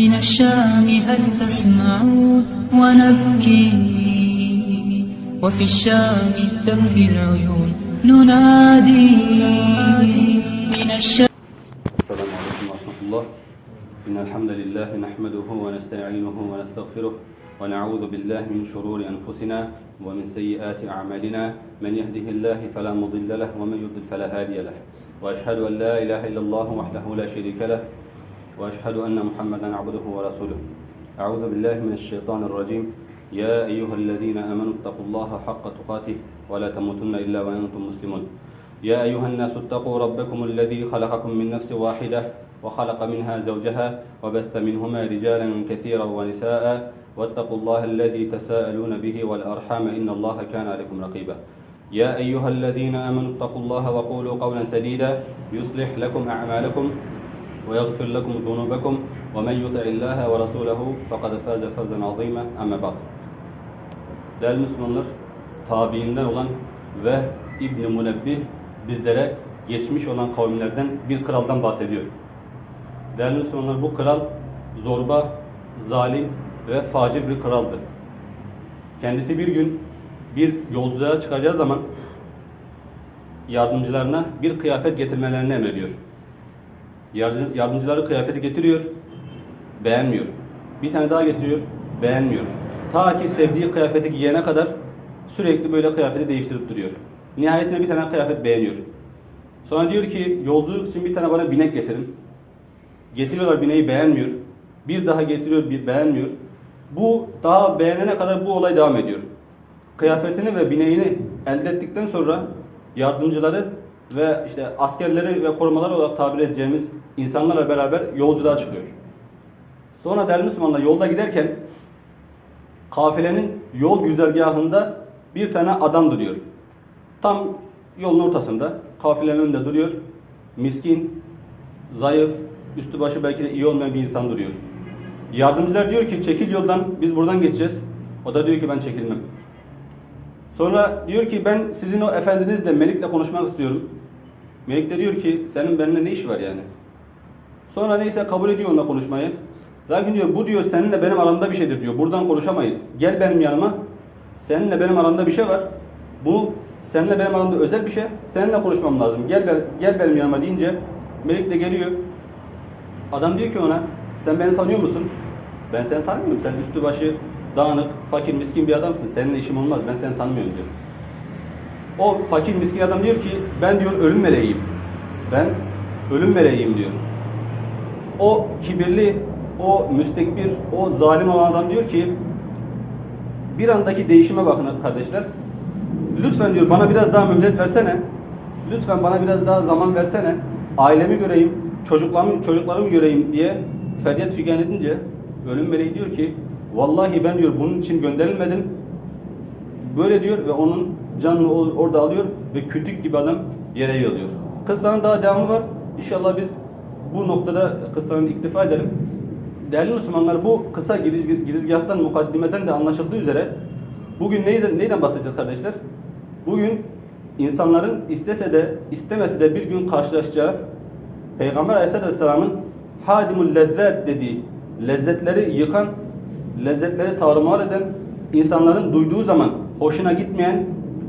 من الشام هل تسمعون ونبكي. وفي الشام تبكي العيون ننادي. من الشام السلام عليكم ورحمة الله. إن الحمد لله نحمده ونستعينه ونستغفره ونعوذ بالله من شرور أنفسنا ومن سيئات أعمالنا. من يهده الله فلا مضل له ومن يضلل فلا هادي له. وأشهد أن لا إله إلا الله وحده لا شريك له. وأشهد أن محمدا عبده ورسوله. أعوذ بالله من الشيطان الرجيم. يا أيها الذين آمنوا اتقوا الله حق تقاته ولا تموتن إلا وأنتم مسلمون. يا أيها الناس اتقوا ربكم الذي خلقكم من نفس واحدة وخلق منها زوجها وبث منهما رجالا كثيرا ونساء. واتقوا الله الذي تساءلون به والأرحام إن الله كان عليكم رقيبا. يا أيها الذين آمنوا اتقوا الله وقولوا قولا سديدا. يصلح لكم أعمالكم. ويغفر لكم ذنوبكم ومن يطع الله ورسوله فقد فاز فوزا عظيما أما بعد Değerli Müslümanlar, tabiinden olan ve İbn-i Munebbih bizlere geçmiş olan kavimlerden bir kraldan bahsediyor. Değerli Müslümanlar bu kral zorba, zalim ve facir bir kraldı. Kendisi bir gün bir yolculuğa çıkacağı zaman yardımcılarına bir kıyafet getirmelerini emrediyor. Yardım- Yardımcıları kıyafeti getiriyor, beğenmiyor. Bir tane daha getiriyor, beğenmiyor. Ta ki sevdiği kıyafeti giyene kadar sürekli böyle kıyafeti değiştirip duruyor. Nihayetinde bir tane kıyafet beğeniyor. Sonra diyor ki yolculuk için bir tane bana binek getirin. Getiriyorlar bineği beğenmiyor. Bir daha getiriyor bir beğenmiyor. Bu daha beğenene kadar bu olay devam ediyor. Kıyafetini ve bineğini elde ettikten sonra yardımcıları ve işte askerleri ve korumalar olarak tabir edeceğimiz insanlarla beraber yolculuğa çıkıyor. Sonra değerli Müslümanlar yolda giderken kafilenin yol güzergahında bir tane adam duruyor. Tam yolun ortasında kafilenin önünde duruyor. Miskin, zayıf, üstü başı belki de iyi olmayan bir insan duruyor. Yardımcılar diyor ki çekil yoldan biz buradan geçeceğiz. O da diyor ki ben çekilmem. Sonra diyor ki ben sizin o efendinizle Melik'le konuşmak istiyorum. Melik de diyor ki senin benimle ne iş var yani? Sonra neyse kabul ediyor onunla konuşmayı. Lakin diyor bu diyor seninle benim aramda bir şeydir diyor. Buradan konuşamayız. Gel benim yanıma. Seninle benim aramda bir şey var. Bu seninle benim aramda özel bir şey. Seninle konuşmam lazım. Gel gel benim yanıma deyince Melik de geliyor. Adam diyor ki ona sen beni tanıyor musun? Ben seni tanımıyorum. Sen üstü başı dağınık, fakir, miskin bir adamsın. Seninle işim olmaz. Ben seni tanımıyorum diyor. O fakir miskin adam diyor ki ben diyor ölüm meleğiyim. Ben ölüm meleğiyim diyor. O kibirli, o müstekbir, o zalim olan adam diyor ki bir andaki değişime bakın kardeşler. Lütfen diyor bana biraz daha mühlet versene. Lütfen bana biraz daha zaman versene. Ailemi göreyim, çocuklarımı, çocuklarımı göreyim diye feryat figan edince ölüm meleği diyor ki vallahi ben diyor bunun için gönderilmedim. Böyle diyor ve onun canını orada alıyor ve kütük gibi adam yere yığılıyor. Kıssanın daha devamı var. İnşallah biz bu noktada kıssanın iktifa edelim. Değerli Müslümanlar bu kısa giriz- girizgahtan, mukaddimeden de anlaşıldığı üzere bugün neyden, neyden bahsedeceğiz kardeşler? Bugün insanların istese de istemese de bir gün karşılaşacağı Peygamber Aleyhisselam'ın hadimul lezzet dediği lezzetleri yıkan, lezzetleri tarumar eden, insanların duyduğu zaman hoşuna gitmeyen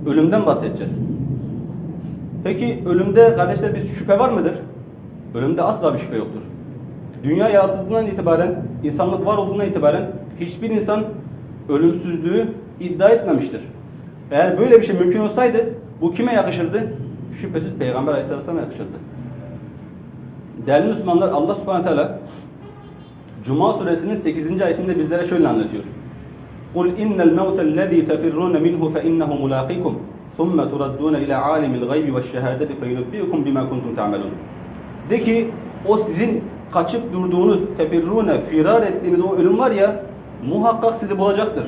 ölümden bahsedeceğiz. Peki ölümde kardeşler bir şüphe var mıdır? Ölümde asla bir şüphe yoktur. Dünya yaratıldığından itibaren, insanlık var olduğundan itibaren hiçbir insan ölümsüzlüğü iddia etmemiştir. Eğer böyle bir şey mümkün olsaydı bu kime yakışırdı? Şüphesiz Peygamber Aleyhisselam'a yakışırdı. Değerli Müslümanlar Allah Subhanahu Teala Cuma suresinin 8. ayetinde bizlere şöyle anlatıyor. قُلْ اِنَّ الْمَوْتَ الَّذ۪ي تَفِرُّونَ مِنْهُ فَاِنَّهُ مُلَاقِكُمْ ثُمَّ تُرَدُّونَ اِلَى عَالِمِ الْغَيْبِ وَالشَّهَادَةِ فَيُنَبِّئُكُمْ بِمَا كُنْتُمْ تَعْمَلُونَ De ki o sizin kaçıp durduğunuz, tefirrune, firar ettiğiniz o ölüm var ya muhakkak sizi bulacaktır.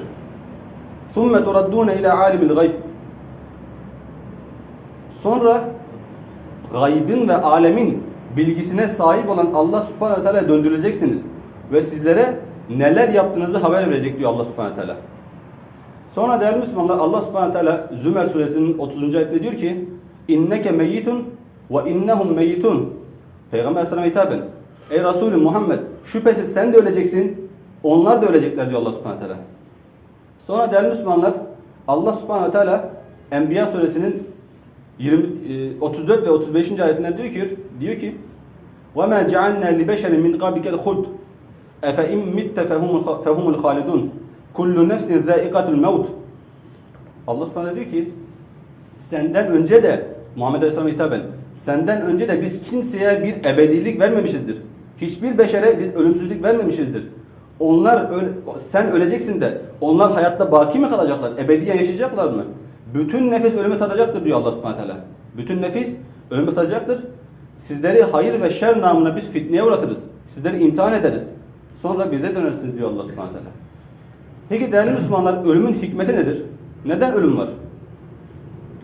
ثُمَّ تُرَدُّونَ اِلَى عَالِمِ الْغَيْبِ Sonra gaybın ve alemin bilgisine sahip olan Allah subhanahu teala döndürüleceksiniz. Ve sizlere neler yaptığınızı haber verecek diyor Allah subhanahu teala. Sonra değerli Müslümanlar Allah subhanahu teala Zümer suresinin 30. ayetinde diyor ki inneke meyyitun ve innehum meyyitun Peygamber Aleyhisselam'a hitaben Ey Resulü Muhammed şüphesiz sen de öleceksin. Onlar da ölecekler diyor Allah subhanahu teala. Sonra değerli Müslümanlar Allah subhanahu teala Enbiya suresinin 20, e, 34 ve 35. ayetinde diyor ki diyor ki وَمَا جَعَلْنَا لِبَشَرٍ مِنْ قَبْلِكَ الْخُلْدِ Efe im mitte fehumul halidun. Kullu nefsin zâikatul mevt. Allah subhanahu diyor ki senden önce de Muhammed Aleyhisselam'a hitaben senden önce de biz kimseye bir ebedilik vermemişizdir. Hiçbir beşere biz ölümsüzlük vermemişizdir. Onlar öl sen öleceksin de onlar hayatta baki mi kalacaklar? Ebediyen yaşayacaklar mı? Bütün nefis ölüme tadacaktır diyor Allah Subhanahu Teala. Bütün nefis ölüme tadacaktır. Sizleri hayır ve şer namına biz fitneye uğratırız. Sizleri imtihan ederiz. Sonra bize dönersiniz diyor Allah subhanahu teala. Peki değerli Müslümanlar ölümün hikmeti nedir? Neden ölüm var?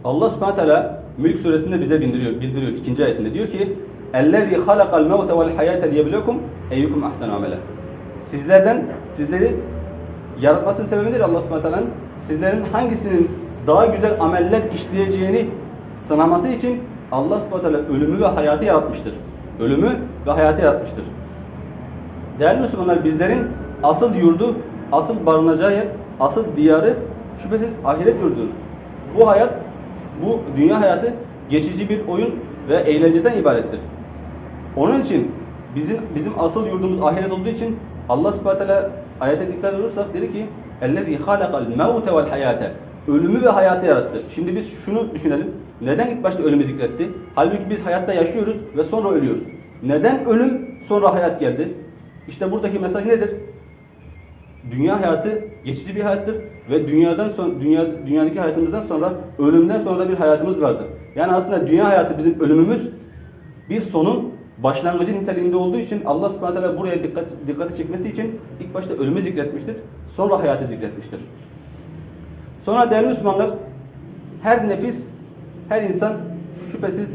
Allah subhanahu teala Mülk suresinde bize bildiriyor, bildiriyor ikinci ayetinde diyor ki اَلَّذ۪ي خَلَقَ الْمَوْتَ وَالْحَيَاةَ لِيَبْلُوكُمْ اَيُّكُمْ اَحْسَنُ عَمَلًا Sizlerden, sizleri yaratmasının sebebi nedir Allah subhanahu teala'nın? Sizlerin hangisinin daha güzel ameller işleyeceğini sınaması için Allah subhanahu teala ölümü ve hayatı yaratmıştır. Ölümü ve hayatı yaratmıştır. Değerli Müslümanlar bizlerin asıl yurdu, asıl barınacağı yer, asıl diyarı şüphesiz ahiret yurdudur. Bu hayat, bu dünya hayatı geçici bir oyun ve eğlenceden ibarettir. Onun için bizim bizim asıl yurdumuz ahiret olduğu için Allah Subhanahu Teala ayet dikkat olursa dedi ki: "Ellezî halakal mevte vel hayate." Ölümü ve hayatı yarattı. Şimdi biz şunu düşünelim. Neden ilk başta ölümü zikretti? Halbuki biz hayatta yaşıyoruz ve sonra ölüyoruz. Neden ölüm sonra hayat geldi? İşte buradaki mesaj nedir? Dünya hayatı geçici bir hayattır ve dünyadan sonra dünya dünyadaki hayatımızdan sonra ölümden sonra bir hayatımız vardır. Yani aslında dünya hayatı bizim ölümümüz bir sonun başlangıcı niteliğinde olduğu için Allah Subhanahu teala buraya dikkat dikkati çekmesi için ilk başta ölümü zikretmiştir. Sonra hayatı zikretmiştir. Sonra değerli Müslümanlar her nefis, her insan şüphesiz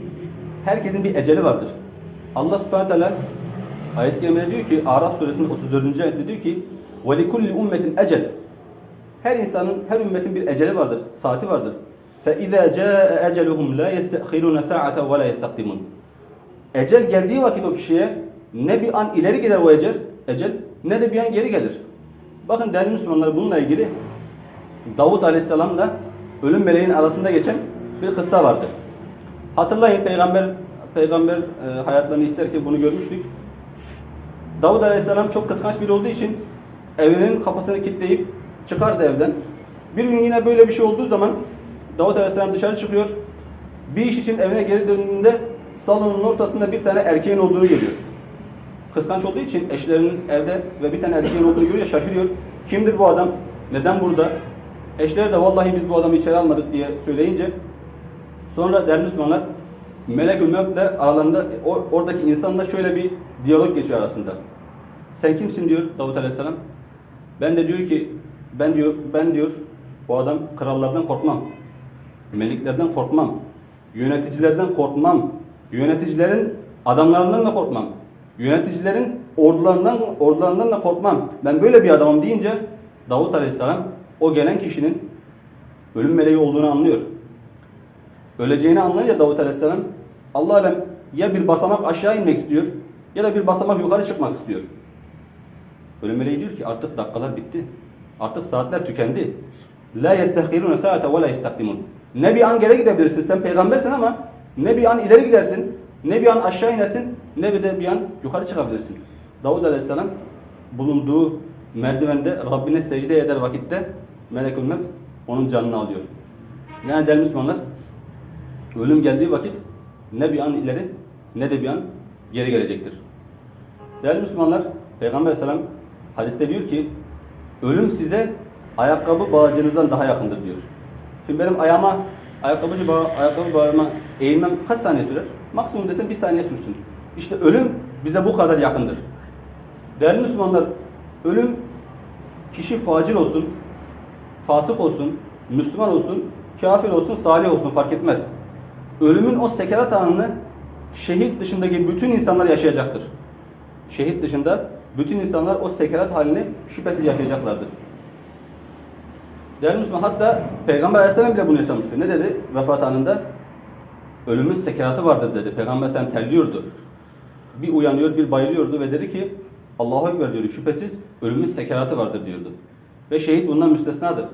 herkesin bir eceli vardır. Allah Subhanahu teala ayet-i kerimede diyor ki Araf suresinin 34. ayette diyor ki وَلِكُلِّ ummetin ecel Her insanın, her ümmetin bir eceli vardır, saati vardır. فَاِذَا جَاءَ اَجَلُهُمْ لَا يَسْتَخِرُونَ سَاعَةً وَلَا يَسْتَقْدِمُونَ Ecel geldiği vakit o kişiye ne bir an ileri gider o ecel, ecel ne de bir an geri gelir. Bakın değerli Müslümanlar bununla ilgili Davud Aleyhisselam'la ölüm meleğin arasında geçen bir kıssa vardır. Hatırlayın peygamber peygamber e, hayatlarını isterken bunu görmüştük. Davud Aleyhisselam çok kıskanç biri olduğu için evinin kapısını kilitleyip çıkardı evden. Bir gün yine böyle bir şey olduğu zaman Davud Aleyhisselam dışarı çıkıyor. Bir iş için evine geri döndüğünde salonun ortasında bir tane erkeğin olduğunu görüyor. Kıskanç olduğu için eşlerinin evde ve bir tane erkeğin olduğunu görüyor şaşırıyor. Kimdir bu adam? Neden burada? Eşleri de vallahi biz bu adamı içeri almadık diye söyleyince sonra değerli Müslümanlar Melekül Mevt'le aralarında oradaki insanla şöyle bir diyalog geçiyor arasında. Sen kimsin diyor Davut Aleyhisselam. Ben de diyor ki ben diyor ben diyor o adam krallardan korkmam. Meliklerden korkmam. Yöneticilerden korkmam. Yöneticilerin adamlarından da korkmam. Yöneticilerin ordularından ordularından da korkmam. Ben böyle bir adamım deyince Davut Aleyhisselam o gelen kişinin ölüm meleği olduğunu anlıyor. Öleceğini anlayınca Davut Aleyhisselam Allah alem ya bir basamak aşağı inmek istiyor ya da bir basamak yukarı çıkmak istiyor. Ölüm meleği diyor ki artık dakikalar bitti. Artık saatler tükendi. La yestehkirune saate ve la yestakdimun. Ne bir an geri gidebilirsin sen peygambersin ama ne bir an ileri gidersin, ne bir an aşağı inersin, ne bir de bir an yukarı çıkabilirsin. Davud Aleyhisselam bulunduğu merdivende Rabbine secde eder vakitte Melekül Mevt onun canını alıyor. Yani değerli Müslümanlar ölüm geldiği vakit ne bir an ileri ne de bir an geri gelecektir. Değerli Müslümanlar Peygamber Aleyhisselam hadiste diyor ki ölüm size ayakkabı bağcınızdan daha yakındır diyor. Şimdi benim ayağıma ayakkabıcı bağ, ayakkabı bağıma eğilmem kaç saniye sürer? Maksimum desem bir saniye sürsün. İşte ölüm bize bu kadar yakındır. Değerli Müslümanlar ölüm kişi facir olsun, fasık olsun, Müslüman olsun, kafir olsun, salih olsun fark etmez. Ölümün o sekerat anını şehit dışındaki bütün insanlar yaşayacaktır. Şehit dışında bütün insanlar o sekerat halini şüphesiz yaşayacaklardır. Değerli Müslüman hatta Peygamber Aleyhisselam bile bunu yaşamıştı. Ne dedi vefat anında? Ölümün sekeratı vardır dedi. Peygamber Aleyhisselam terliyordu. Bir uyanıyor, bir bayılıyordu ve dedi ki Allahu Ekber diyor. Şüphesiz ölümün sekeratı vardır diyordu. Ve şehit bundan müstesnadır.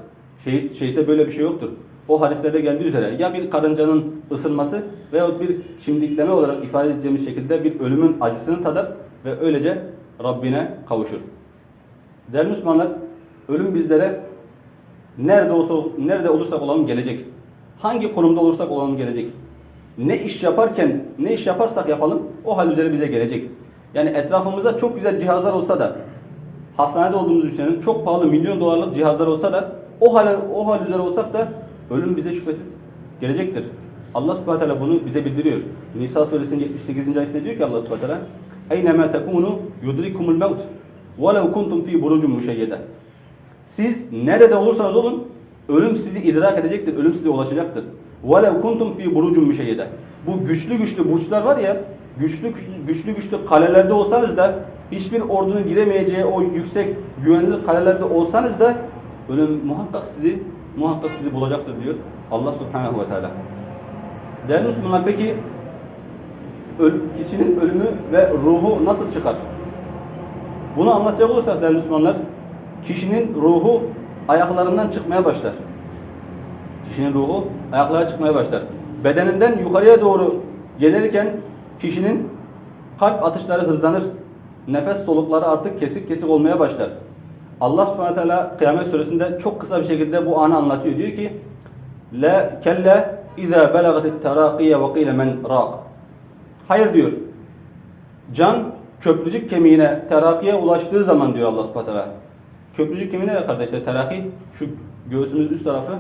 Şehit, şehite böyle bir şey yoktur. O hadislerde geldiği üzere ya bir karıncanın ısırması veyahut bir şimdikleme olarak ifade edeceğimiz şekilde bir ölümün acısını tadar ve öylece Rabbine kavuşur. Değerli Müslümanlar, ölüm bizlere nerede olsa nerede olursak olalım gelecek. Hangi konumda olursak olalım gelecek. Ne iş yaparken, ne iş yaparsak yapalım o hal üzere bize gelecek. Yani etrafımızda çok güzel cihazlar olsa da hastanede olduğumuzu düşünelim. Çok pahalı milyon dolarlık cihazlar olsa da o hal o hal üzere olsak da ölüm bize şüphesiz gelecektir. Allah Subhanahu bunu bize bildiriyor. Nisa suresinin 78. ayette diyor ki Allah Subhanahu wa Taala: "Eynema tekunu yudrikumul mevt velev kuntum fi burucun müşeyyede." Siz nerede olursanız olun ölüm sizi idrak edecektir, ölüm size ulaşacaktır. وَلَوْ كُنْتُمْ ف۪ي بُرُوجٌ مُشَيَّدَ Bu güçlü güçlü burçlar var ya, güçlü güçlü güçlü kalelerde olsanız da hiçbir ordunun giremeyeceği o yüksek güvenli kalelerde olsanız da ölüm muhakkak sizi muhakkak sizi bulacaktır diyor Allah Subhanahu ve Teala. Değerli Müslümanlar peki öl, kişinin ölümü ve ruhu nasıl çıkar? Bunu anlatacak olursak değerli Müslümanlar, kişinin ruhu ayaklarından çıkmaya başlar. Kişinin ruhu ayaklara çıkmaya başlar. Bedeninden yukarıya doğru gelirken kişinin kalp atışları hızlanır. Nefes solukları artık kesik kesik olmaya başlar. Allah subhanahu teala Kıyamet suresinde çok kısa bir şekilde bu anı anlatıyor. Diyor ki La kelle izâ belagatit terâkiye ve qîle men Hayır diyor. Can köprücük kemiğine, terakiye ulaştığı zaman diyor Allah subhanahu teala. Köprücük kemiği ne kardeşler? Teraki şu göğsümüz üst tarafı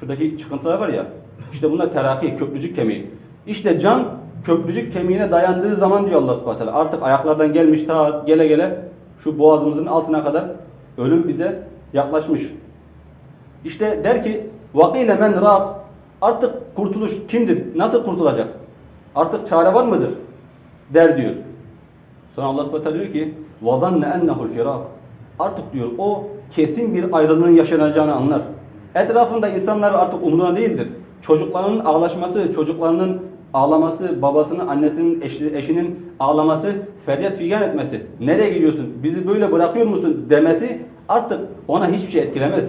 şuradaki çıkıntılar var ya. İşte bunlar teraki, köprücük kemiği. İşte can köprücük kemiğine dayandığı zaman diyor Allah subhanahu teala. Artık ayaklardan gelmiş ta gele gele şu boğazımızın altına kadar ölüm bize yaklaşmış. İşte der ki vakile men rak artık kurtuluş kimdir? Nasıl kurtulacak? Artık çare var mıdır? Der diyor. Sonra Allah subhanahu teala diyor ki وَظَنَّ اَنَّهُ الْفِرَاقِ Artık diyor o kesin bir ayrılığın yaşanacağını anlar. Etrafında insanlar artık umruna değildir. Çocuklarının ağlaşması, çocuklarının ağlaması, babasının, annesinin, eşi- eşinin ağlaması, feryat figan etmesi, nereye gidiyorsun, bizi böyle bırakıyor musun demesi artık ona hiçbir şey etkilemez.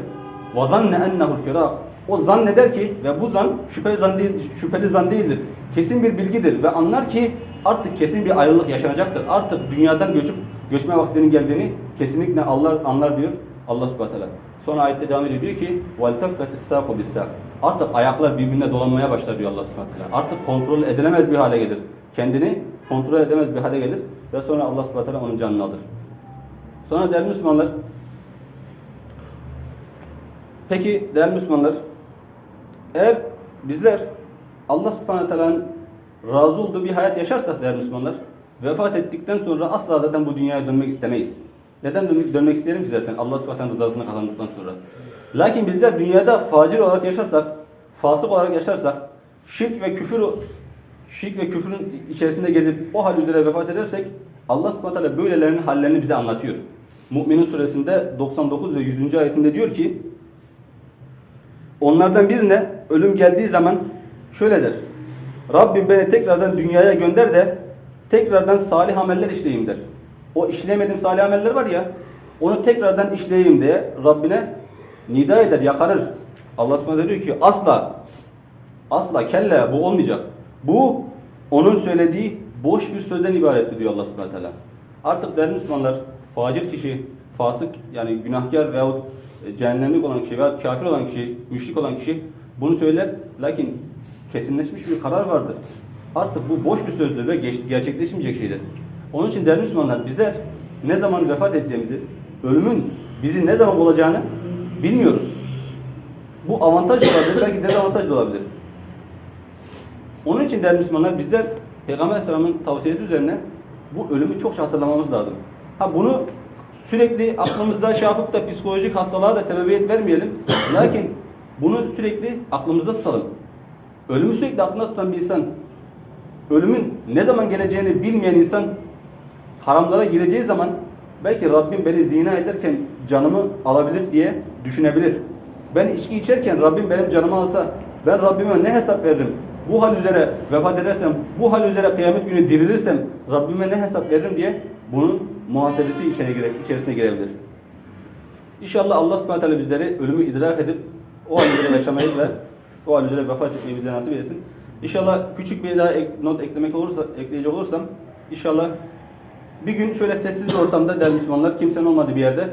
وَظَنَّ اَنَّهُ الْفِرَاقِ O zanneder ki ve bu zan şüpheli zan, değil, şüpheli zan değildir. Kesin bir bilgidir ve anlar ki artık kesin bir ayrılık yaşanacaktır. Artık dünyadan göçüp göçme vaktinin geldiğini kesinlikle Allah anlar diyor Allah subhanahu teala. Sonra ayette devam ediyor diyor ki وَالْتَفَّتِ السَّاقُ بِالسَّاقِ Artık ayaklar birbirine dolanmaya başlar diyor Allah subhanahu teala. Artık kontrol edilemez bir hale gelir. Kendini kontrol edemez bir hale gelir ve sonra Allah subhanahu teala onun canını alır. Sonra değerli Müslümanlar Peki değerli Müslümanlar eğer bizler Allah subhanahu teala'nın razı olduğu bir hayat yaşarsak değerli Müslümanlar vefat ettikten sonra asla zaten bu dünyaya dönmek istemeyiz. Neden dönmek, dönmek isteyelim ki zaten Allah subhanahu rızasını kazandıktan sonra. Lakin bizler dünyada facir olarak yaşarsak, fasık olarak yaşarsak, şirk ve küfür şirk ve küfrün içerisinde gezip o hal üzere vefat edersek Allah subhanahu teala böylelerinin hallerini bize anlatıyor. Mü'minin suresinde 99 ve 100. ayetinde diyor ki Onlardan birine ölüm geldiği zaman şöyle der. Rabbim beni tekrardan dünyaya gönder de tekrardan salih ameller işleyeyim der. O işleyemediğim salih ameller var ya onu tekrardan işleyeyim diye Rabbine nida eder, yakarır. Allah subhanahu diyor ki asla asla kelle bu olmayacak. Bu onun söylediği boş bir sözden ibarettir diyor Allah subhanahu teala. Artık değerli Müslümanlar facir kişi, fasık yani günahkar veyahut cehennemlik olan kişi veya kafir olan kişi, müşrik olan kişi bunu söyler. Lakin kesinleşmiş bir karar vardır. Artık bu boş bir sözdür ve gerçekleşmeyecek şeydir. Onun için değerli Müslümanlar bizler ne zaman vefat edeceğimizi, ölümün bizi ne zaman olacağını bilmiyoruz. Bu avantaj olabilir, belki dezavantaj da olabilir. Onun için değerli Müslümanlar bizler Peygamber Aleyhisselam'ın tavsiyesi üzerine bu ölümü çokça hatırlamamız lazım. Ha bunu sürekli aklımızda şey yapıp da psikolojik hastalığa da sebebiyet vermeyelim. Lakin bunu sürekli aklımızda tutalım. Ölümü sürekli aklında tutan bir insan, ölümün ne zaman geleceğini bilmeyen insan haramlara gireceği zaman belki Rabbim beni zina ederken canımı alabilir diye düşünebilir. Ben içki içerken Rabbim benim canımı alsa ben Rabbime ne hesap veririm bu hal üzere vefat edersem, bu hal üzere kıyamet günü dirilirsem Rabbime ne hesap veririm diye bunun muhasebesi içine gire, içerisine girebilir. İnşallah Allah subhanahu teala bizleri ölümü idrak edip o hal üzere yaşamayı ve o hal üzere vefat etmeyi bize nasip etsin. İnşallah küçük bir daha ek- not eklemek olursa, ekleyecek olursam inşallah bir gün şöyle sessiz bir ortamda değerli Müslümanlar kimsenin olmadığı bir yerde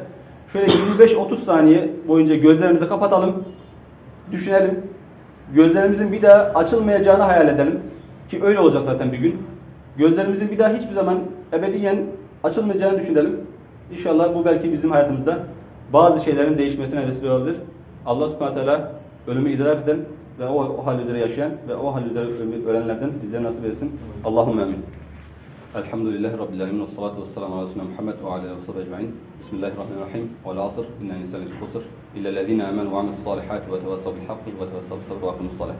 şöyle 25-30 saniye boyunca gözlerimizi kapatalım, düşünelim. Gözlerimizin bir daha açılmayacağını hayal edelim. Ki öyle olacak zaten bir gün. Gözlerimizin bir daha hiçbir zaman ebediyen açılmayacağını düşünelim. İnşallah bu belki bizim hayatımızda bazı şeylerin değişmesine vesile olabilir. Allah subhanahu teala ölümü idrak eden ve o, o hal üzere yaşayan ve o hal üzere ölenlerden bizlere nasip etsin. Allahümme amin. Elhamdülillahi Rabbil Alemin ve salatu ve selamu ala Resulüne Muhammed ve ala alihi ve ecma'in. Bismillahirrahmanirrahim. Ve asr. İnne insani fi husr. İlla lezine amenu ve amilus salihati ve tevassav bil hakkı ve tevassav sabr ve akimus salah.